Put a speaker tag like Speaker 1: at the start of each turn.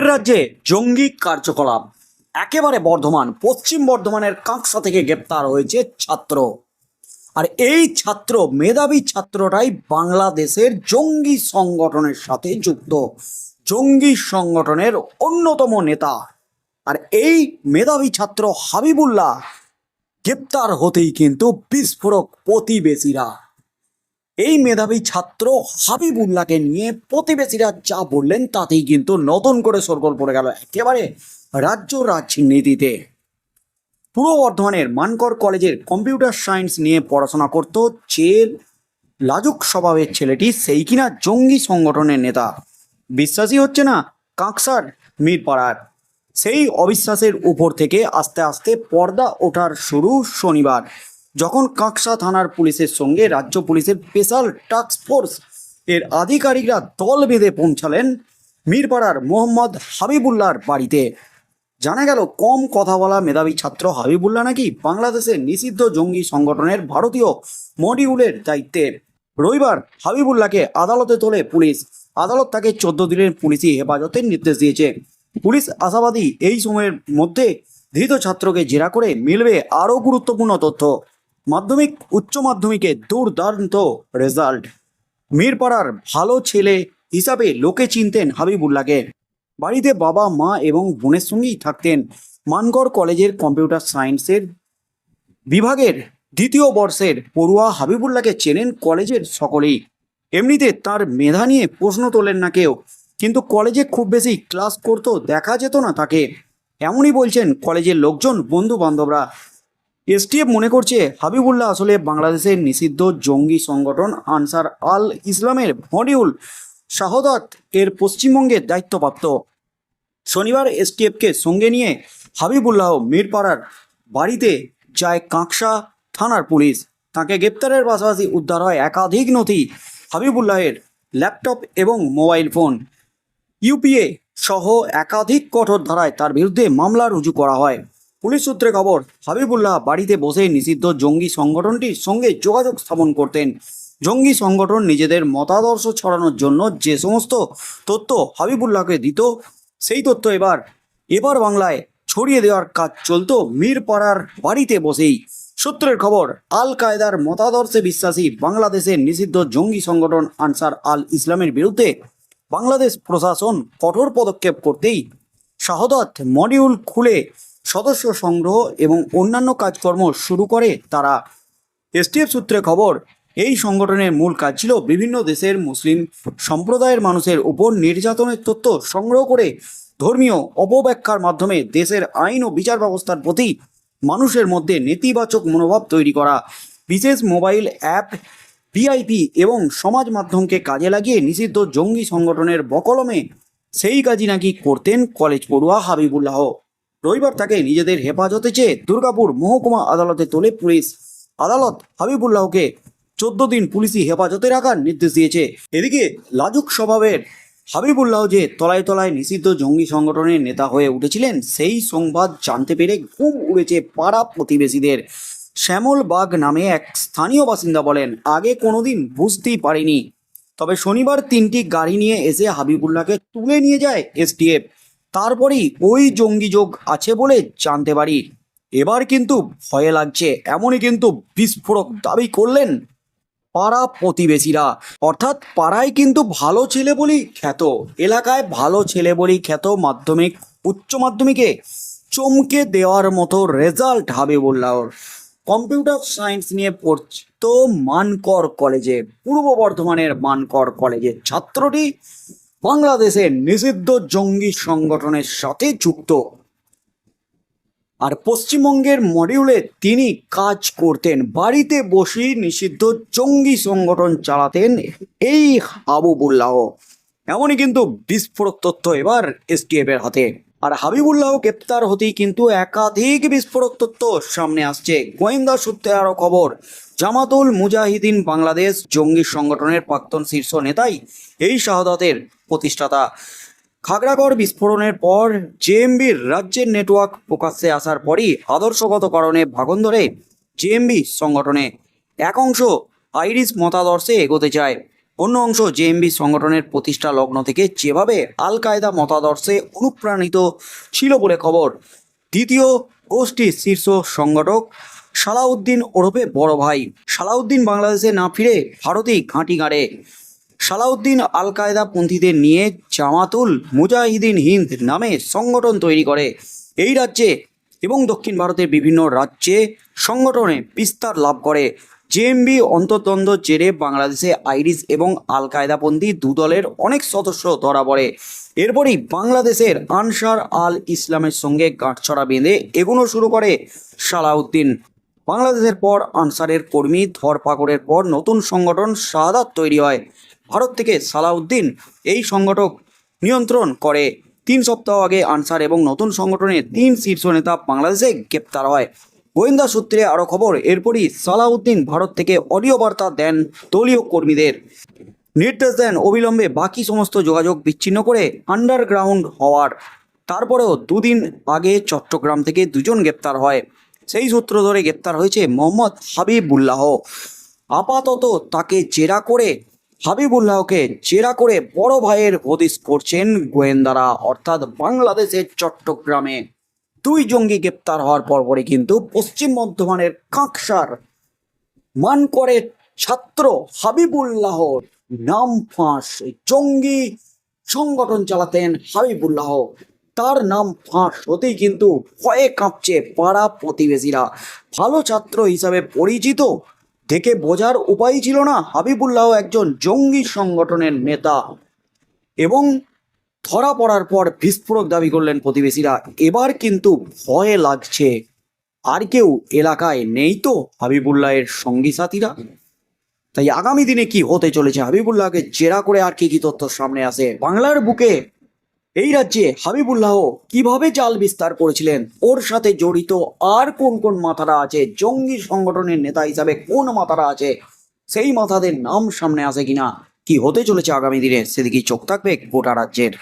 Speaker 1: ফের রাজ্যে জঙ্গি কার্যকলাপ। একেবারে বর্ধমান, পশ্চিম বর্ধমানের কাঁকসা থেকে গ্রেপ্তার হয়েছে ছাত্র। আর এই ছাত্র, মেধাবী ছাত্রটাই বাংলাদেশের জঙ্গি সংগঠনের সাথে যুক্ত। জঙ্গি সংগঠনের অন্যতম নেতা। আর এই মেধাবী ছাত্র হাবিবুল্লাহ, গ্রেপ্তার হতেই কিন্তু বিস্ফোরক প্রতিবেশীরা। এই মেধাবী ছাত্র হাবিবুল্লাহকে নিয়ে প্রতিবেশীরা যা বললেন তাতেই কিন্তু নতুন করে সরগোল পড়ে গেল একেবারে রাজ্য রাজনীতিতে। পূর্ব বর্ধমানের মানকর কলেজের কম্পিউটার সায়েন্স নিয়ে পড়াশোনা করত যে লাজুক স্বভাবের ছেলেটি, সেই কিনা জঙ্গি সংগঠনের নেতা। বিশ্বাসই হচ্ছে না কাঁকসার মিরপাড়ার। সেই অবিশ্বাসের উপর থেকে আস্তে আস্তে পর্দা ওঠার শুরু শনিবার। যখন কাঁকসা থানার পুলিশের সঙ্গে রাজ্য পুলিশের স্পেশাল টাস্ক ফোর্স এর আধিকারিকরা দল বেঁধে পৌঁছালেন মিরপাড়ার মোহাম্মদ হাবিবুল্লাহর বাড়িতে। জানা গেল, কম কথা বলা মেধাবী ছাত্র হাবিবুল্লাহ নাকি বাংলাদেশের নিষিদ্ধ জঙ্গি সংগঠনের ভারতীয় মডিউলের দায়িত্বে। রবিবার হাবিবুল্লাহকে আদালতে তোলে পুলিশ। আদালত তাকে চোদ্দ দিনের পুলিশি হেফাজতের নির্দেশ দিয়েছে। পুলিশ আশাবাদী এই সময়ের মধ্যে ধৃত ছাত্রকে জেরা করে মিলবে আরও গুরুত্বপূর্ণ তথ্য। মাধ্যমিক, উচ্চ মাধ্যমিকে দুর্দান্ত রেজাল্ট মিরপাড়ার ভালো ছেলে হিসাবে লোকে চিনতেন হাবিবুল্লাহকে। বাড়িতে বাবা, মা এবং বোনের সঙ্গেই থাকতেন মানগড় কলেজের কম্পিউটার সায়েন্সের বিভাগের দ্বিতীয় বর্ষের পড়ুয়া হাবিবুল্লাহকে চেনেন কলেজের সকলেই। এমনিতে তার মেধা নিয়ে প্রশ্ন তোলেন না কেউ, কিন্তু কলেজে খুব বেশি ক্লাস করতো দেখা যেত না তাকে। এমনই বলছেন কলেজের লোকজন বন্ধু বান্ধবরা এসটিএফ মনে করছে, হাবিবুল্লাহ আসলে বাংলাদেশের নিষিদ্ধ জঙ্গি সংগঠন আনসার আল ইসলামের মডিউল শাহাদাত এর পশ্চিমবঙ্গের দায়িত্বপ্রাপ্ত। শনিবার এসটিএফকে সঙ্গে নিয়ে হাবিবুল্লাহ মিরপাড়ার বাড়িতে যায় কাঁকসা থানার পুলিশ। তাকে গ্রেপ্তারের পাশাপাশি উদ্ধার হয় একাধিক নথি, হাবিবুল্লাহের ল্যাপটপ এবং মোবাইল ফোন। ইউপিএ সহ একাধিক কঠোর ধারায় তার বিরুদ্ধে মামলা রুজু করা হয়। পুলিশ সূত্রে খবর, হাবিবুল্লাহ বাড়িতে বসে নিষিদ্ধ জঙ্গি সংগঠনটির সঙ্গে যোগাযোগ স্থাপন করতেন। জঙ্গি সংগঠন নিজেদের মতাদর্শ ছড়ানোর জন্য যে সমস্ত তথ্য হাবিবুল্লাহকে দিত, সেই তথ্য এবার এবার বাংলায় ছড়িয়ে দেওয়ার কাজ চলত মিরপাড়ার বাড়িতে বসেই। সূত্রের খবর আল কায়দার মতাদর্শে বিশ্বাসী বাংলাদেশের নিষিদ্ধ জঙ্গি সংগঠন আনসার আল ইসলামের বিরুদ্ধে বাংলাদেশ প্রশাসন কঠোর পদক্ষেপ করতেই শাহাদাত মডিউল খুলে সদস্য সংগ্রহ এবং অন্যান্য কাজকর্ম শুরু করে তারা। এসটিএফ সূত্রে খবর, এই সংগঠনের মূল কাজ ছিল বিভিন্ন দেশের মুসলিম সম্প্রদায়ের মানুষের উপর নির্যাতনের তথ্য সংগ্রহ করে ধর্মীয় অপব্যাখ্যার মাধ্যমে দেশের আইন ও বিচার ব্যবস্থার প্রতি মানুষের মধ্যে নেতিবাচক মনোভাব তৈরি করা। বিশেষ মোবাইল অ্যাপ, ভিআইপি এবং সমাজ মাধ্যমকে কাজে লাগিয়ে নিষিদ্ধ জঙ্গি সংগঠনের বকলমে সেই কাজই নাকি করতেন কলেজ পড়ুয়া হাবিবুল্লাহ। রবিবার তাকে নিজেদের হেফাজতে চেয়ে দুর্গাপুর মহকুমা আদালতে তোলে পুলিশ। আদালত হাবিবুল্লাহকে চোদ্দ দিন পুলিশি হেফাজতে রাখার নির্দেশ দিয়েছে। এদিকে লাজুক স্বভাবের হাবিবুল্লাহ যে তলায় তলায় নিষিদ্ধ জঙ্গি সংগঠনের নেতা হয়ে উঠেছিলেন, সেই সংবাদ জানতে পেরে ঘুম উড়েছে পাড়া প্রতিবেশীদের। শ্যামল বাগ নামে এক স্থানীয় বাসিন্দা বলেন, আগে কোনোদিন বুঝতেই পারিনি। তবে শনিবার তিনটি গাড়ি নিয়ে এসে হাবিবুল্লাহকে তুলে নিয়ে যায় এসটিএফ। তারপরেই ওই জঙ্গি যোগ আছে বলে জানতে পারি। এবার কিন্তু ভয়ে লাগছে, এমনই কিন্তু বিস্ফোরক দাবি করলেন পাড়া প্রতিবেশীরা। অর্থাৎ পাড়ায় কিন্তু ভালো ছেলে বলি খ্যাত, এলাকায় ভালো ছেলে বলি খ্যাত মাধ্যমিক, উচ্চ মাধ্যমিকে চমকে দেওয়ার মতো রেজাল্ট হবে হাবিবুল্লাহর কম্পিউটার সায়েন্স নিয়ে পড়তো মানকর কলেজে, পূর্ব বর্ধমানের মানকর কলেজের ছাত্রটি বাংলাদেশের নিষিদ্ধ জঙ্গি সংগঠনের সাথে যুক্ত। আর পশ্চিমবঙ্গের মডিউলে তিনি কাজ করতেন, বাড়িতে বসেই নিষিদ্ধ জঙ্গি সংগঠন চালাতেন এই হাবিবুল্লাহ। এমনই কিন্তু বিস্ফোরক তথ্য এবার এসটিএফ এর হাতে। আর হাবিবুল্লাহ গ্রেপ্তার হতেই কিন্তু একাধিক বিস্ফোরক তথ্য সামনে আসছে। গোয়েন্দা সূত্রে আরও খবর জামাতুল মুজাহিদিন বাংলাদেশ জঙ্গি সংগঠনের প্রাক্তন শীর্ষ নেতাই এই শাহাদাতের প্রতিষ্ঠাতা। খাগড়াগড় বিস্ফোরণের পর জেএমবির রাজ্যের নেটওয়ার্ক প্রকাশ্যে আসার পরই আদর্শগত কারণে ভাগন ধরে জেএমবি সংগঠনে। এক অংশ আইরিস মতাদর্শে এগোতে চায়, অন্য অংশ জেএমবি সংগঠনের প্রতিষ্ঠা লগ্ন থেকে যেভাবে আল কায়দা মতাদর্শে অনুপ্রাণিত ছিল বলে খবর। দ্বিতীয় গোষ্ঠীর শীর্ষ সংগঠক সালাউদ্দিন ওরফে বড় ভাই। সালাউদ্দিন বাংলাদেশে না ফিরে ভারতেই ঘাঁটি গাড়ে। সালাউদ্দিন আল কায়দা পন্থীদের নিয়ে জামাতুল মুজাহিদিন হিন্দ নামে সংগঠন তৈরি করে। এই রাজ্যে এবং দক্ষিণ ভারতের বিভিন্ন রাজ্যে সংগঠনে বিস্তার লাভ করে। জেএমবি অন্তর্দ্বন্দ্ব জেরে বাংলাদেশে আইরিস এবং আল কায়দাপন্থী দু দলের অনেক সদস্য ধরা পড়ে। এরপরই বাংলাদেশের আনসার আল ইসলামের সঙ্গে গাঁটছড়া বেঁধে এগোনো শুরু করে সালাউদ্দিন। বাংলাদেশের পর আনসারের কর্মী ধরপাকড়ের পর নতুন সংগঠন শাহাদাত তৈরি হয়। ভারত থেকে সালাউদ্দিন এই সংগঠক নিয়ন্ত্রণ করে। তিন সপ্তাহ আগে আনসার এবং নতুন সংগঠনের তিন শীর্ষ নেতা বাংলাদেশে গ্রেপ্তার হয়। গোয়েন্দা সূত্রে আরও খবর, এরপরই সালাউদ্দিন ভারত থেকে অডিও বার্তা দেন দলীয় কর্মীদের। নির্দেশ দেন অবিলম্বে বাকি সমস্ত যোগাযোগ বিচ্ছিন্ন করে আন্ডারগ্রাউন্ড হওয়ার। তারপরেও দুদিন আগে চট্টগ্রাম থেকে দুজন গ্রেপ্তার হয়। সেই সূত্র ধরে গ্রেপ্তার হয়েছে মোহাম্মদ হাবিবুল্লাহ। আপাতত তাকে জেরা করে হাবিবুল্লাহকে জেরা করে বড় ভাইয়ের হদিস করছেন গোয়েন্দারা, অর্থাৎ বাংলাদেশের চট্টগ্রামে। দুই জঙ্গি গ্রেপ্তার হওয়ার পরপরই কিন্তু পশ্চিম বর্ধমানের কাঁকসার মানকরের ছাত্র হাবিবুল্লাহর নাম ফাঁস। জঙ্গি সংগঠন চালাতেন হাবিবুল্লাহ। তার নাম ফাঁস হতেই কিন্তু ভয়ে কাঁপছে পাড়া প্রতিবেশীরা। ভালো ছাত্র হিসাবে পরিচিত, দেখে বোঝার উপায় ছিল না হাবিবুল্লাহ একজন জঙ্গি সংগঠনের নেতা। এবং ধরা পড়ার পর বিস্ফোরক দাবি করলেন প্রতিবেশীরা। এবার কিন্তু ভয়ে লাগছে। আর কেউ এলাকায় নেই তো হাবিবুল্লাহের সঙ্গী সাথীরা? তাই আগামী দিনে কি হতে চলেছে হাবিবুল্লাহকে জেরা করে আর কি কি তথ্য সামনে আসে? বাংলার বুকে এই রাজ্যে হাবিবুল্লাহ কীভাবে জাল বিস্তার করেছিলেন? ওর সাথে জড়িত আর কোন কোন মাথারা আছে? জঙ্গি সংগঠনের নেতা হিসাবে কোন মাথারা আছে? সেই মাথাদের নাম সামনে আসে কিনা? কি হতে চলেছে আগামী দিনে? সেদিকে চোখ থাকবে গোটা রাজ্যের।